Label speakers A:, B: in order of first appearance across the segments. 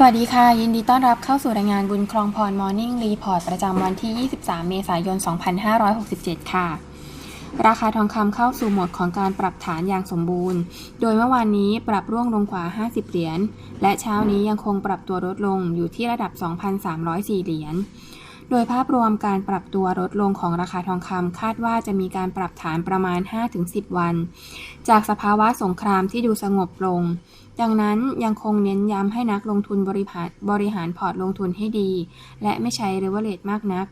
A: สวัสดีค่ะ ยินดีต้อนรับเข้าสู่รายงานบุญคลองพรมอร์นิ่งรีพอร์ตประจำวันที่ 23 เมษายน 2567 ค่ะ ราคาทองคำเข้าสู่โหมดของการปรับฐานอย่างสมบูรณ์ โดยเมื่อวานนี้ปรับร่วงลงกว่า 50 เหรียญ และเช้านี้ยังคงปรับตัวลดลงอยู่ที่ระดับ 2,304 เหรียญ โดยภาพรวมการปรับตัวลดลงของราคาทองคำคาดว่าจะมีการปรับฐานประมาณ 5-10 วัน จากสภาวะสงครามที่ดูสงบลง ดังนั้นยังคงเน้นย้ำให้นักลงทุนบริหารบริหารพอร์ตลงทุนให้ดี และไม่ใช้เรเวลเลตมากนัก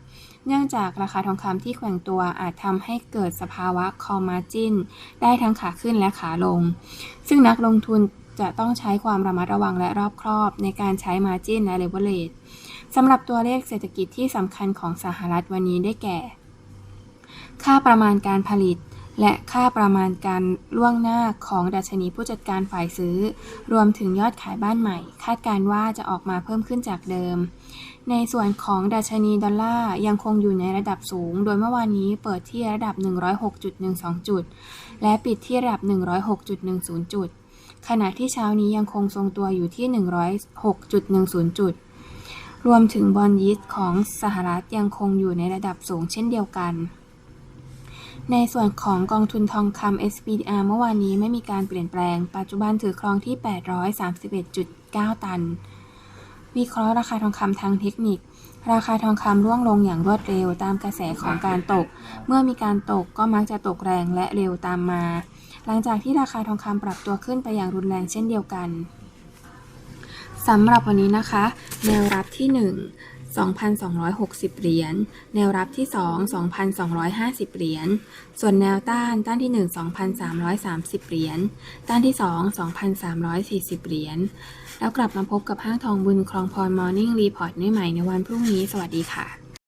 A: เนื่องจากราคาทองคำที่แกว่งตัวอาจทำให้เกิดสภาวะคอมาจินได้ทั้งขาขึ้นและขาลง ซึ่งนักลงทุนจะต้องใช้ความระมัดระวังและรอบครอบในการใช้มาจินและเรเวลเลต สำหรับตัวเลขเศรษฐกิจที่สำคัญของสหรัฐวันนี้ได้แก่ ค่าประมาณการผลิต และค่าประมาณการล่วงหน้าของดัชนีผู้จัดการฝ่ายซื้อ รวมถึงยอดขายบ้านใหม่ คาดการว่าจะออกมาเพิ่มขึ้นจากเดิม ในส่วนของดัชนีดอลลาร์ยังคงอยู่ในระดับสูง โดยเมื่อวานนี้เปิดที่ระดับ 106.12 จุด และปิดที่ระดับ 106.10 จุดขณะที่เช้านี้ยังคงทรงตัวอยู่ที่ 106.10 จุด รวมถึงบอลยิสของสหรัฐยังคงอยู่ในระดับสูงเช่นเดียวกัน ในส่วนของกองทุนทองคำ SPDR เมื่อวานนี้ไม่มีการเปลี่ยนแปลง ปัจจุบันถือครองที่ 831.9 ตัน วิเคราะห์ราคาทองคำทางเทคนิคราคาทองคำร่วงลงอย่างรวดเร็วตามกระแสของการตก เมื่อมีการตกก็มักจะตกแรงและเร็วตามมา หลังจากที่ราคาทองคำปรับตัวขึ้นไปอย่างรุนแรงเช่นเดียวกัน สำหรับวันนี้นะคะ แนวรับที่ 1 2,260 เหรียญ แนวรับที่ 2 2,250 เหรียญ ส่วนแนวต้าน ต้านที่ 1 2,330 เหรียญ ต้านที่ 2 2,340 เหรียญ แล้วกลับมาพบกับห้างทองบุญคลองพร Morning Report ได้ใหม่ในวันพรุ่งนี้ สวัสดีค่ะ